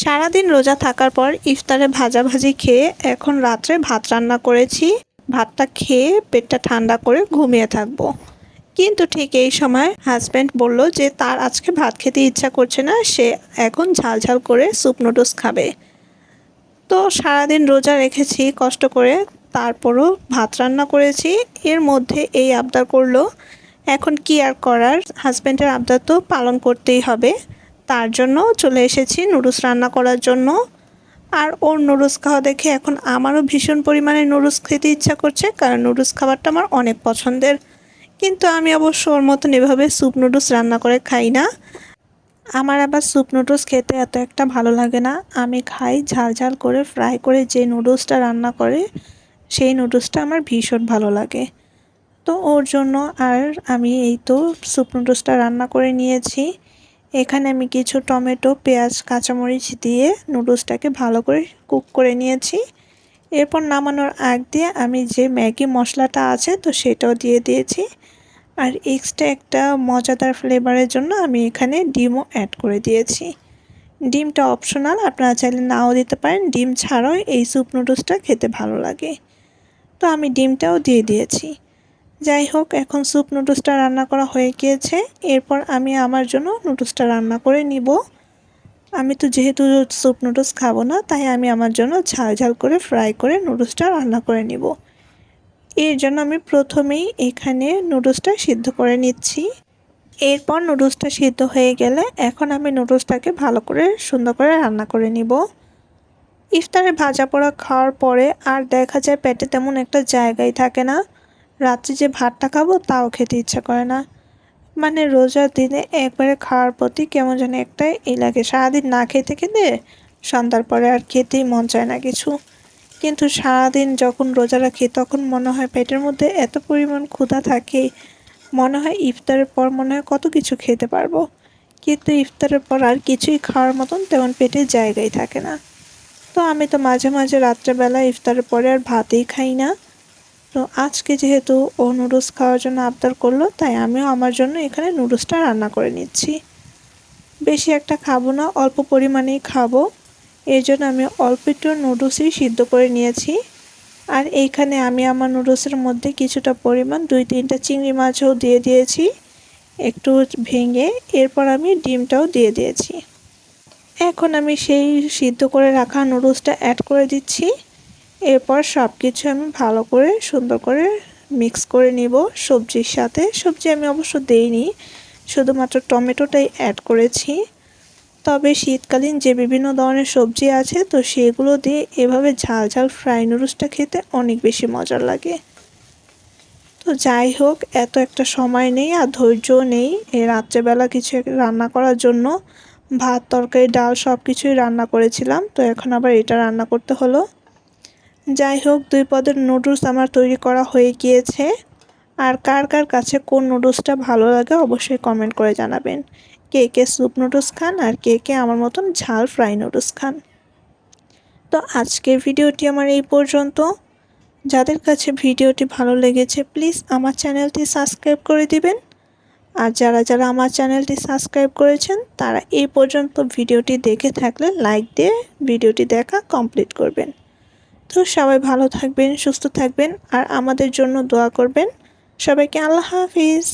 সারাদিন রোজা থাকার পর ইফতারে ভাজাভাজি খেয়ে এখন রাত্রে ভাত রান্না করেছি। ভাতটা খেয়ে পেটটা ঠান্ডা করে ঘুমিয়ে থাকব। কিন্তু ঠিক এই সময় হাজব্যান্ড বলল যে, তার আজকে ভাত খেতে ইচ্ছা করছে না, সে এখন ঝাল ঝাল করে স্যুপ নুডলস খাবে। তো সারাদিন রোজা রেখেছি কষ্ট করে, তারপরও ভাত রান্না করেছি। এর মধ্যে এই আবদার করল, এখন কি আর করার? হাজব্যান্ডের আবদার তো পালন করতেই হবে। তার জন্য চলে এসেছি নুডলস রান্না করার জন্য। আর ওর নুডলস খাওয়া দেখে এখন আমারও ভীষণ পরিমাণে নুডলস খেতে ইচ্ছা করছে, কারণ নুডলস খাবারটা আমার অনেক পছন্দের। কিন্তু আমি অবশ্য ওর মতন এভাবে স্যুপ নুডলস রান্না করে খাই না। আমার আবার স্যুপ নুডলস খেতে এত একটা ভালো লাগে না। আমি খাই ঝাল ঝাল করে, ফ্রাই করে যে নুডলসটা রান্না করে, সেই নুডলসটা আমার ভীষণ ভালো লাগে। তো ওর জন্য আর আমি এই তো স্যুপ নুডলসটা রান্না করে নিয়েছি। এখানে আমি কিছু টমেটো, পেঁয়াজ, কাঁচামরিচ দিয়ে নুডলসটাকে ভালো করে কুক করে নিয়েছি। এরপর নামানোর আগ দিয়ে আমি যে ম্যাগি মশলাটা আছে তো সেটাও দিয়ে দিয়েছি। আর এক্সট্রা একটা মজাদার ফ্লেভারের জন্য আমি এখানে ডিমও অ্যাড করে দিয়েছি। ডিমটা অপশনাল, আপনারা চাইলে নাও দিতে পারেন। ডিম ছাড়াও এই স্যুপ নুডলসটা খেতে ভালো লাগে। তো আমি ডিমটাও দিয়ে দিয়েছি। যাই হোক, এখন স্যুপ নুডলসটা রান্না করা হয়ে গিয়েছে। এরপর আমি আমার জন্য নুডলসটা রান্না করে নিব। আমি তো যেহেতু স্যুপ নুডলস খাব না, তাই আমি আমার জন্য ঝাল ঝাল করে ফ্রাই করে নুডলসটা রান্না করে নিব। এর জন্য আমি প্রথমেই এখানে নুডলসটা সিদ্ধ করে নিচ্ছি। এরপর নুডলসটা সিদ্ধ হয়ে গেলে এখন আমি নুডলসটাকে ভালো করে সুন্দর করে রান্না করে নিব। ইফতারে ভাজা পোড়া খাওয়ার পরে আর দেখা যায় পেটে তেমন একটা জায়গাই থাকে না। রাত্রে যে ভাতটা খাব তাও খেতে ইচ্ছা করে না। মানে রোজার দিনে একবারে খাওয়ার প্রতি কেমন যেন একটা এই লাগে। সারাদিন না খেতে খেতে সন্ধ্যার পরে আর খেতেই মন চায় না কিছু। কিন্তু সারাদিন যখন রোজা রাখি তখন মনে হয় পেটের মধ্যে এত পরিমাণ ক্ষুধা থাকে। মনে হয় ইফতারের পর মনে হয় কত কিছু খেতে পারব। কিন্তু ইফতারের পর আর কিছুই খাওয়ার মতন তেমন পেটে জায়গায় থাকে না। তো আমি তো মাঝে মাঝে রাত্রেবেলা ইফতারের পরে আর ভাতেই খাই না। তো আজকে যেহেতু ও নুডলস খাওয়ার জন্য আবদার করল, তাই আমিও আমার জন্য এখানে নুডলসটা রান্না করে নিচ্ছি। বেশি একটা খাব না, অল্প পরিমাণেই খাব। এই জন্য আমি অল্প একটু নুডলসই সিদ্ধ করে নিয়েছি। আর এইখানে আমি আমার নুডলসের মধ্যে কিছুটা পরিমাণ দুই তিনটা চিংড়ি মাছও দিয়ে দিয়েছি, একটু ভেঙে এরপর আমি ডিমটাও দিয়ে দিয়েছি। এখন আমি সেই সিদ্ধ করে রাখা নুডলসটা অ্যাড করে দিচ্ছি। এরপর সব কিছু আমি ভালো করে, সুন্দর করে মিক্স করে নিব। সবজির সাথে, সবজি আমি অবশ্য দেইনি, শুধুমাত্র টমেটোটাই অ্যাড করেছি। তবে শীতকালীন যে বিভিন্ন ধরনের সবজি আছে, তো সেগুলো দিয়ে এভাবে ঝাল ঝাল ফ্রাই নুডলসটা খেতে অনেক বেশি মজার লাগে। তো যাই হোক, এত একটা সময় নেই আর ধৈর্যও নেই। এই রাত্রেবেলা কিছু রান্না করার জন্য ভাত, তরকারি, ডাল সব কিছুই রান্না করেছিলাম। তো এখন আবার এটা রান্না করতে হলো। যাই হোক, দুই পদের নুডলস আমার তৈরি করা হয়ে গিয়েছে। আর কার কার কাছে কোন নুডলসটা ভালো লাগে অবশ্যই কমেন্ট করে জানাবেন। কে কে স্যুপ নুডলস খান আর কে কে আমার মতন ঝাল ফ্রাই নুডলস খান। তো আজকের ভিডিওটি আমার এই পর্যন্ত। যাদের কাছে ভিডিওটি ভালো লেগেছে প্লিজ আমার চ্যানেলটি সাবস্ক্রাইব করে দিবেন। আর যারা যারা আমার চ্যানেলটি সাবস্ক্রাইব করেছেন, তারা এই পর্যন্ত ভিডিওটি দেখে থাকলে লাইক দিয়ে ভিডিওটি দেখা কমপ্লিট করবেন। তো সবাই ভালো থাকবেন সুস্থ থাকবেন আর আমাদের জন্য দোয়া করবেন। সবাইকে আল্লাহ হাফিজ।